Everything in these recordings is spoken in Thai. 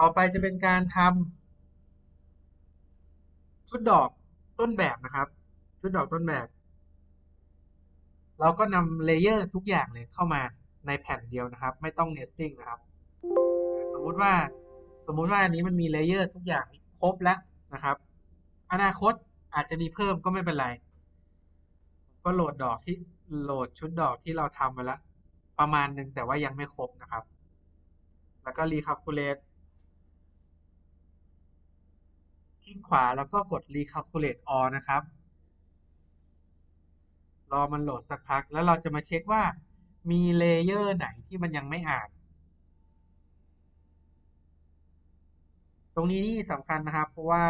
ต่อไปจะเป็นการทำชุดดอกต้นแบบนะครับ ชุดดอกต้นแบบ เราก็นำเลเยอร์ทุกอย่างเลยเข้ามาในแผ่นเดียวนะครับ ไม่ต้อง nesting นะครับ สมมุติว่าสมมุติว่าอันนี้มันมีเลเยอร์ทุกอย่างครบแล้วนะครับ อนาคตอาจจะมีเพิ่มก็ไม่เป็นไร ก็โหลดดอกที่โหลดชุดดอกที่เราทำมาแล้ว ประมาณหนึ่งแต่ว่ายังไม่ครบนะครับ แล้วก็ recalculate คลิ กขวาแล้วก็กด recalculate all นะครับ รอมันโหลดสักพัก แล้วเราจะมาเช็คว่ามีเลเยอร์ไหนที่มันยังไม่อ่าน ตรงนี้นี่สำคัญนะครับ เพราะว่า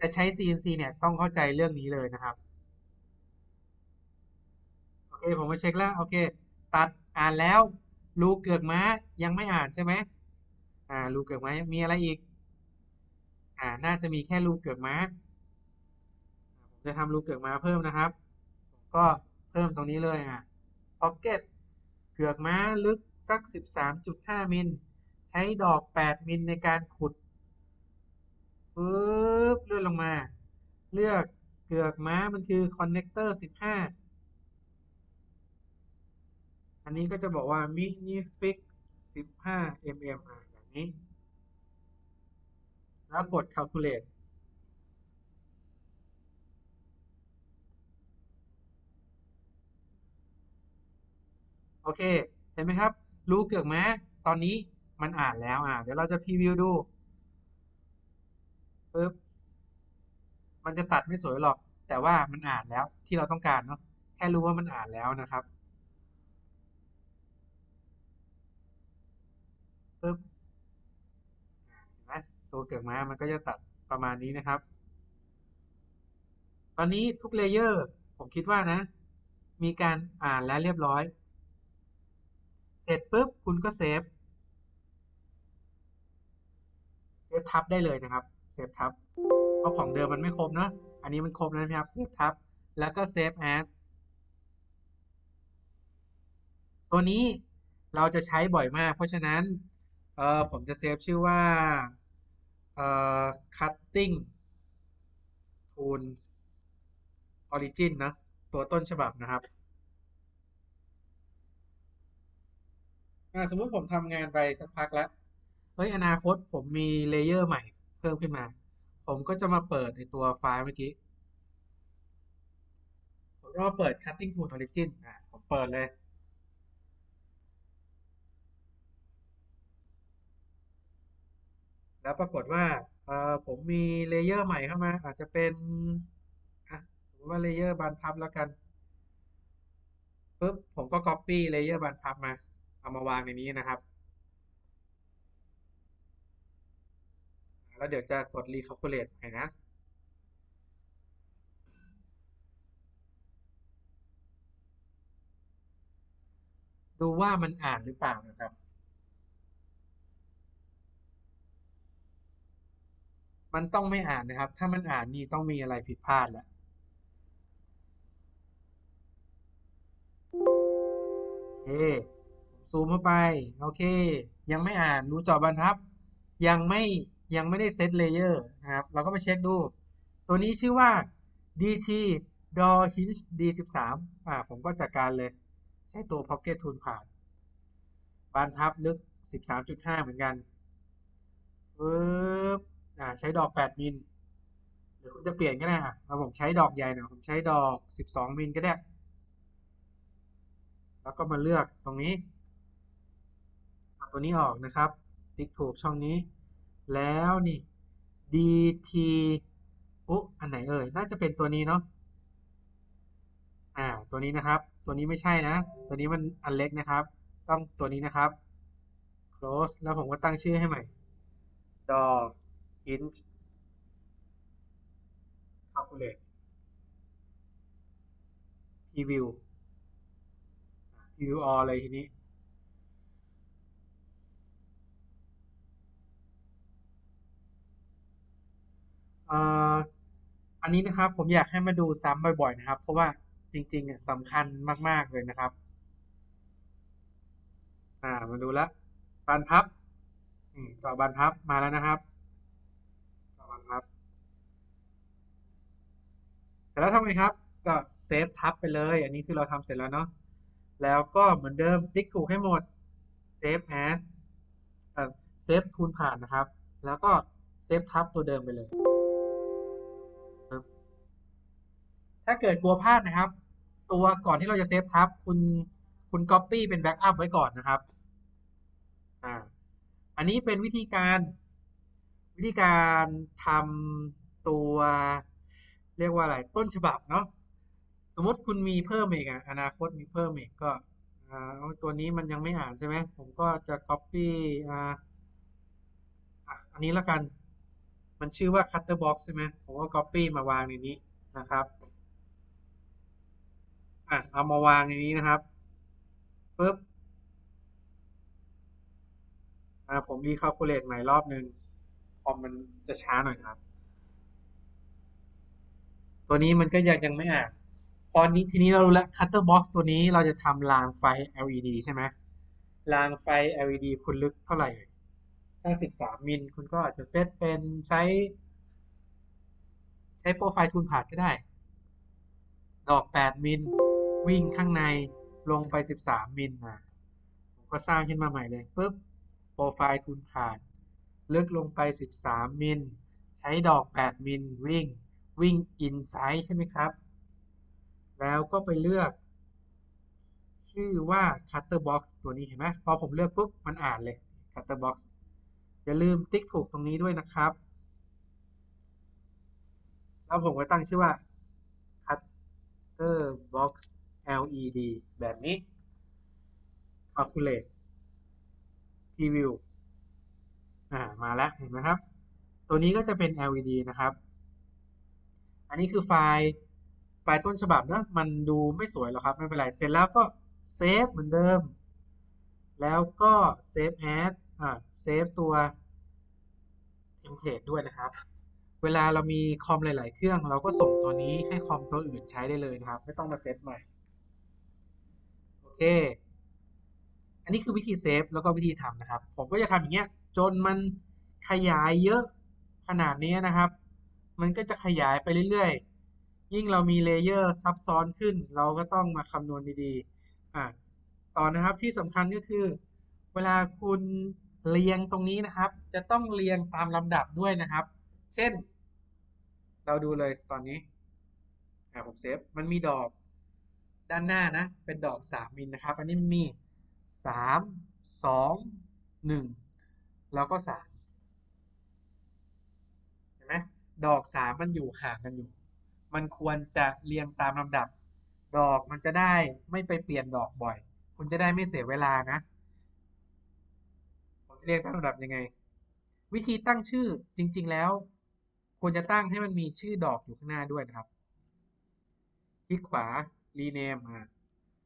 จะใช้ CNC เนี่ยต้องเข้าใจเรื่องนี้เลยนะครับ โอเค ผมมาเช็คแล้ว โอเค ตัดอ่านแล้วรูเกือกม้ายังไม่อ่านใช่ไหมอ่ารูเกือกม้ามีอะไรอีก อ่าน่าจะมีแค่รูเกือกม้าผมจะทำรูเกือกม้าเพิ่มนะครับ ก็เพิ่มตรงนี้เลยอะ pocket เกือกม้าลึกสัก 13.5 มิล ใช้ดอก 8 มิลในการขุดปึ๊บเลื่อนลงมา เลือกเกือกม้ามันคือ connector 15 อันนี้ก็จะบอกว่า Minifix 15 mm อะแบบนี้ แล้วกด calculate โอเค เห็นไหมครับ รู้เกือกม้ตอนนี้มันอ่านแล้วอะเดี๋ยวเราจะพรีวิวดูปึ๊บมันจะตัดไม่สวยหรอก แต่ว่ามันอ่านแล้วที่เราต้องการเนาะแค่รู้ว่ามันอ่านแล้วนะครับปึ๊บ ตัวเกือกม้ามันก็จะตัดประมาณนี้นะครับ ตอนนี้ทุกเลเยอร์ผมคิดว่านะ มีการอ่านแล้วเรียบร้อย เสร็จปุ๊บคุณก็เซฟ เซฟทับได้เลยนะครับ เซฟทับ เพราะของเดิมมันไม่ครบเนาะ อันนี้มันครบแล้วนะครับ เซฟทับ แล้วก็เซฟ as ตัวนี้เราจะใช้บ่อยมาก เพราะฉะนั้น เออผมจะเซฟชื่อว่า เอ่อ cutting tool origin นะ ตัวต้นฉบับนะครับสมมุติผมทำงานไปสักพักแล้ว เฮ้ย อนาคตผมมีเลเยอร์ใหม่เพิ่มขึ้นมา ผมก็จะมาเปิดในตัวไฟล์เมื่อกี้ ผมก็มาเปิด cutting tool origin อะผมเปิดเลย แล้วปรากฏว่าผมมีเลเยอร์ใหม่เข้ามา อาจจะเป็นสมมติว่าเลเยอร์บานพับแล้วกันปุ๊บผมก็ copy เลเยอร์บานพับมา เอามาวางในนี้นะครับ แล้วเดี๋ยวจะกด recalculate ใหม่นะดูว่ามันอ่านหรือเปล่านะครับ มันต้องไม่อ่านนะครับ ถ้ามันอ่านนี่ต้องมีอะไรผิดพลาดแล้วโอซูมเข้าไป โอเค ยังไม่อ่านดูจอบรรทับยังไม่ยังไม่ได้เซตเลเยอร์นะครับ เราก็มาเช็คดู ตัวนี้ชื่อว่า dt door hinge d13 อ่า ผมก็จัดการเลย ใช้ตัว pocket tool ผ่านบานพับลึก 13.5 เหมือนกันปึ๊บ อ่าใช้ดอก 8 มิลหรือคุณจะเปลี่ยนก็ได้อะเอาผมใช้ดอกใหญ่หน่อยผมใช้ดอก 12 มิลก็ได้ แล้วก็มาเลือกตรงนี้เอาตัวนี้ออกนะครับ ติ๊กถูกช่องนี้ แล้วนี่ dt อุ๊อันไหนเอ่ย น่าจะเป็นตัวนี้เนาะอ่าตัวนี้นะครับ ตัวนี้ไม่ใช่นะ ตัวนี้มันอันเล็กนะครับ ต้องตัวนี้นะครับ close แล้วผมก็ตั้งชื่อให้ใหม่ door hinge calculate preview preview all เลยทีนี้เอ่ออันนี้นะครับผมอยากให้มาดูซ้ำบ่อยๆนะครับ เพราะว่าจริงๆอะสำคัญมากๆเลยนะครับ อ่ามาดูละบานพับอืมต่อบรรทับมาแล้วนะครับ ต่อบรรทับ เสร็จ แล้วทำไงครับ ก็เซฟทับไปเลย อันนี้คือเราทำเสร็จแล้วเนาะ แล้วก็เหมือนเดิมติ๊กถูกให้หมด save as เอ่อเซฟทูลผ่านนะครับ แล้วก็เซฟทับตัวเดิมไปเลย ถ้าเกิดกลัวพลาดนะครับ ตัวก่อนที่เราจะเซฟทับคุณคุณ copy เป็นแบ็กอัพไว้ก่อนนะครับ อ่า อันนี้เป็นวิธีการวิธีการทำตัว เรียกว่าอะไรต้นฉบับเนาะสมมติคุณมีเพิ่มอีกอะอนาคตมีเพิ่มอีกก็ตัวนี้มันยังไม่อ่านใช่ไหมผมก็จะ copy อ่าอันนี้แล้วกัน มันชื่อว่า cutter box ใช่ไหมผมก็ copy มาวางในนี้นะครับอะเอามาวางในนี้นะครับปึ๊บอ่าผมรี calculate ใหม่รอบหนึ่งคอมมันจะช้าหน่อยครับ ตัวนี้มันก็ยังยังไม่อ่านพอนนี้ทีนี้เรารู้แล้ว cutter box ตัวนี้เราจะทำรางไฟ LED ใช่ไหมรางไฟ LED คุณลึกเท่าไหร่ถ้า 13 มิลคุณก็อาจจะเซตเป็นใช้ ใช้โปรไฟล์ทูลผ่านก็ได้ ดอก 8 มิล วิ่งข้างในลงไป 13 มิลนะผมก็สร้างขึ้นมาใหม่เลยปุ๊บโปรไฟล์ทูลผ่านลึกลงไป 13 มิล ใช้ดอก 8 มิล วิ่ง วิ่ง inside ใช่ไหมครับ แล้วก็ไปเลือก ชื่อว่า cutter box ตัวนี้เห็นไหมพอผมเลือกปุ๊บ มันอ่านเลย cutter box อย่าลืมติ๊กถูกตรงนี้ด้วยนะครับ แล้วผมก็ตั้งชื่อว่า cutter box LED แบบนี้ calculate preview อ่า มาแล้ว เห็นไหมครับ ตัวนี้ก็จะเป็น LED นะครับ อันนี้คือไฟล์ไฟล์ต้นฉบับนะมันดูไม่สวยหรอกครับ ไม่เป็นไร เสร็จแล้วก็เซฟเหมือนเดิม แล้วก็เซฟแอดอ่าเซฟตัวเทมเพลตด้วยนะครับ เวลาเรามีคอมหลาย ๆ เครื่อง เราก็ส่งตัวนี้ให้คอมตัวอื่นใช้ได้เลยนะครับ ไม่ต้องมาเซตใหม่ โอเค อันนี้คือวิธีเซฟแล้วก็วิธีทำนะครับ ผมก็จะทำอย่างเงี้ยจนมันขยายเยอะขนาดนี้นะครับ มันก็จะขยายไปเรื่อยๆ ยิ่งเรามีเลเยอร์ซับซ้อนขึ้น เราก็ต้องมาคำนวณดีๆอะต่อนะครับที่สำคัญก็คือ เวลาคุณเรียงตรงนี้นะครับ จะต้องเรียงตามลำดับด้วยนะครับ เช่น เราดูเลยตอนนี้อะผมเซฟมันมีดอกด้านหน้านะ เป็นดอก3มิลนะครับ อันนี้มันมี 3 2 1 แล้วก็ 3 เห็นไหม ดอก3มันอยู่ห่างกันอยู่ มันควรจะเรียงตามลำดับ ดอกมันจะได้ไม่ไปเปลี่ยนดอกบ่อย คุณจะได้ไม่เสียเวลานะผมเรียงตามลำดับยังไง วิธีตั้งชื่อจริง ๆ แล้ว ควรจะตั้งให้มันมีชื่อดอกอยู่ข้างหน้าด้วยนะครับ คลิกขวา rename อะ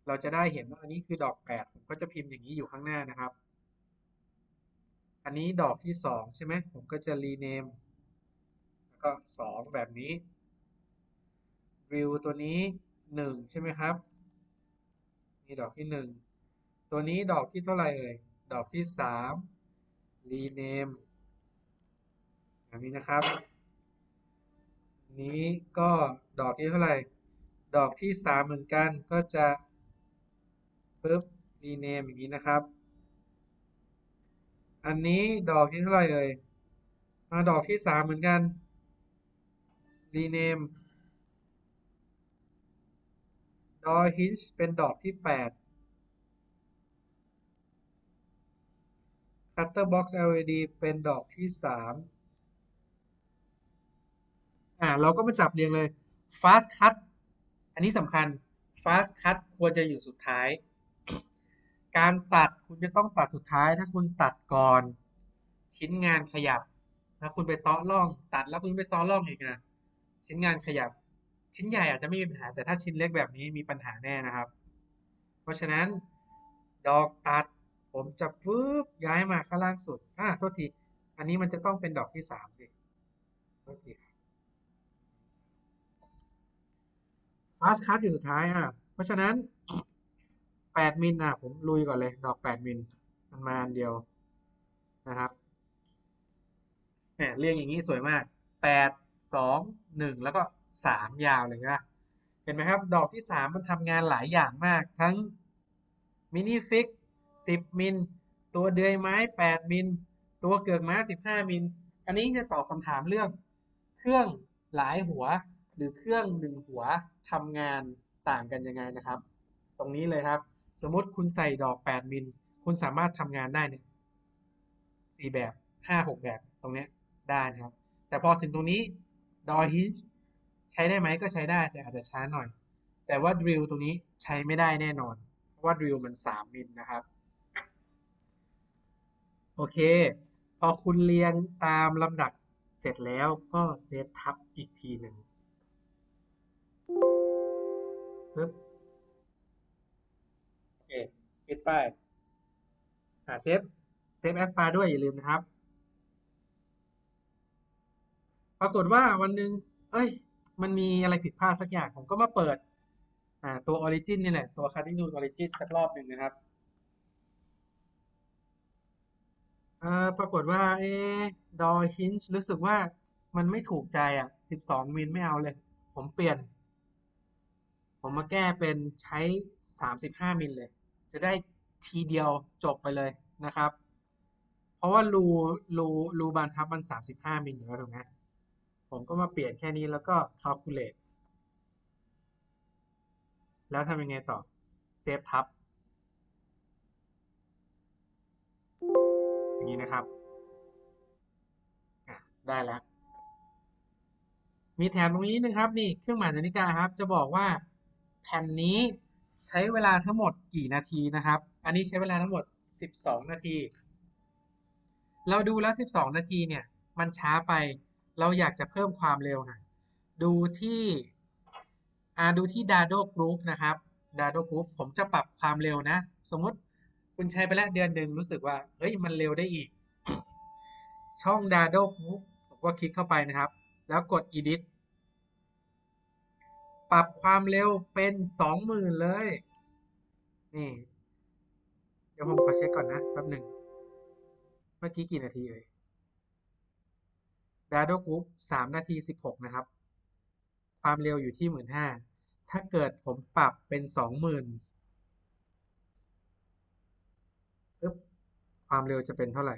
เราจะได้เห็นว่าอันนี้คือดอก8ผมก็จะพิมพ์อย่างนี้อยู่ข้างหน้านะครับ อันนี้ดอกที่2ใช่ไหมผมก็จะ rename ก็ 2 แบบนี้ view ตัวนี้ 1 ใช่ไหมครับนี่ดอกที่ 1 ตัวนี้ดอกที่เท่าไหร่เอ่ยดอกที่3 rename แบบนี้นะครับ นี้ก็ดอกที่เท่าไหร่ดอกที่ 3 เหมือนกันก็จะปึ๊บ rename อย่างนี้นะครับ อันนี้ดอกที่เท่าไหร่เอ่ยมาดอกที่ 3 เหมือนกัน rename ดอ hinge เป็นดอกที่ 8 cutter box LED เป็นดอกที่ 3 อ่า เราก็มาจับเรียงเลย fast cut อันนี้สำคัญ fast cut ควรจะอยู่สุดท้าย การตัดคุณจะต้องตัดสุดท้าย ถ้าคุณตัดก่อน ชิ้นงานขยับถ้าคุณไปซ้อล่อง ตัดแล้วคุณไปซ้อล่องอีกนะ ชิ้นงานขยับ ชิ้นใหญ่อาจจะไม่มีปัญหา แต่ถ้าชิ้นเล็กแบบนี้มีปัญหาแน่นะครับ เพราะฉะนั้นดอกตัด ผมจะปึ๊บย้ายมาข้างล่างสุดอ่าโทษที อันนี้มันจะต้องเป็นดอกที่สามสิโทษที fast cut อยู่สุดท้ายอะเพราะฉะนั้น8มิลอะผมลุยก่อนเลย ดอก8มิลมันมาอันเดียวนะครับเนี่ยเรียงอย่างนี้สวยมากแปด สองหนึ่งแล้วก็สามยาวเลยนะเห็นไหมครับ ดอกที่สามมันทำงานหลายอย่างมาก ทั้งมินิฟิกสิบมิล ตัวเดือยไม้แปดมิล ตัวเกือกม้าสิบห้ามิล อันนี้จะตอบคำถามเรื่อง เครื่องหลายหัว หรือเครื่องหนึ่งหัวทำงานต่างกันยังไงนะครับ ตรงนี้เลยครับ สมมติคุณใส่ดอก8มิล คุณสามารถทำงานได้เนี่ยสี่แบบ5 6แบบตรงนี้ได้นะครับ แต่พอถึงตรงนี้ ดอฮินช์ใช้ได้ไหมก็ใช้ได้แต่อาจจะช้าหน่อย แต่ว่าดริลตรงนี้ใช้ไม่ได้แน่นอน เพราะว่าดริลมัน 3 มิลนะครับ โอเค พอคุณเรียงตามลำดับเสร็จแล้วก็เซฟทับอีกทีหนึ่งปึ๊บโอเคปิดไปอ่าเซฟเซฟแอสปาด้วยอย่าลืมนะครับ ปรากฏว่าวันหนึ่งเอ้ย มันมีอะไรผิดพลาดสักอย่าง ผมก็มาเปิด อ่า ตัว Origin นี่แหละ ตัว Cutting Tool Origin สักรอบหนึ่งนะครับเอ่อปรากฏว่า เอ๊ดอฮินช์รู้สึกว่ามันไม่ถูกใจอะ 12 มิลไม่เอาเลย ผมเปลี่ยน ผมมาแก้เป็นใช้ 35 มิลเลย จะได้ทีเดียวจบไปเลยนะครับ เพราะว่ารูรูรูบานพับมัน 35 มิลอยู่แล้วถูกไหม ผมก็มาเปลี่ยนแค่นี้แล้วก็ calculate แล้วทำยังไงต่อ เซฟทับอย่างนี้นะครับ ได้แล้ว มีแถมตรงนี้นึงครับ นี่เครื่องหมายนาฬิกาครับ จะบอกว่าแผ่นนี้ใช้เวลาทั้งหมดกี่นาทีนะครับ อันนี้ใช้เวลาทั้งหมด 12 นาที เราดูแล้ว 12 นาทีเนี่ย มันช้าไป เราอยากจะเพิ่มความเร็วค่ะ ดูที่อ่าดูที่ Dado Group นะครับ Dado Group ผมจะปรับความเร็วนะ สมมติคุณใช้ไปแล้วเดือนหนึ่งรู้สึกว่า เฮ้ย มันเร็วได้อีก ช่อง Dado Group ผมก็คลิกเข้าไปนะครับ แล้วกด Edit ปรับความเร็วเป็นสองหมื่นเลย นี่ เดี๋ยวผมขอเช็คก่อนนะแป๊บหนึ่ง เมื่อกี้กี่นาทีเอ่ย Dado Group สามนาทีสิบหกนะครับ ความเร็วอยู่ที่หมื่นห้าถ้าเกิดผมปรับเป็นสองหมื่นปึ๊บความเร็วจะเป็นเท่าไหร่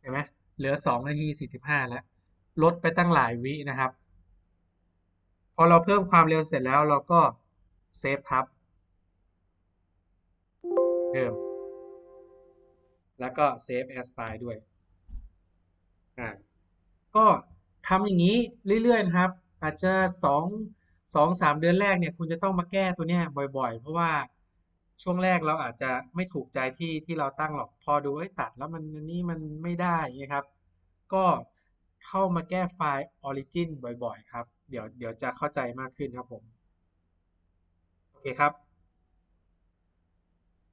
เห็นไหมเหลือสองนาทีสี่สิบห้าแล้ว ลดไปตั้งหลายวินะครับ พอเราเพิ่มความเร็วเสร็จแล้วเราก็เซฟทับเดิม แล้วก็เซฟ as file ด้วยอ่าก็ทำอย่างนี้เรื่อยๆนะครับ อาจจะสองสองสามเดือนแรกเนี่ยคุณจะต้องมาแก้ตัวเนี้ยบ่อยๆ เพราะว่าช่วงแรกเราอาจจะไม่ถูกใจที่ที่เราตั้งหรอกพอดูเอ้ตัดแล้วมันนนี้มันไม่ได้เงี้ยครับ ก็เข้ามาแก้ไฟล์ origin บ่อยๆ ครับ เดี๋ยวเดี๋ยวจะเข้าใจมากขึ้นครับผม โอเคครับ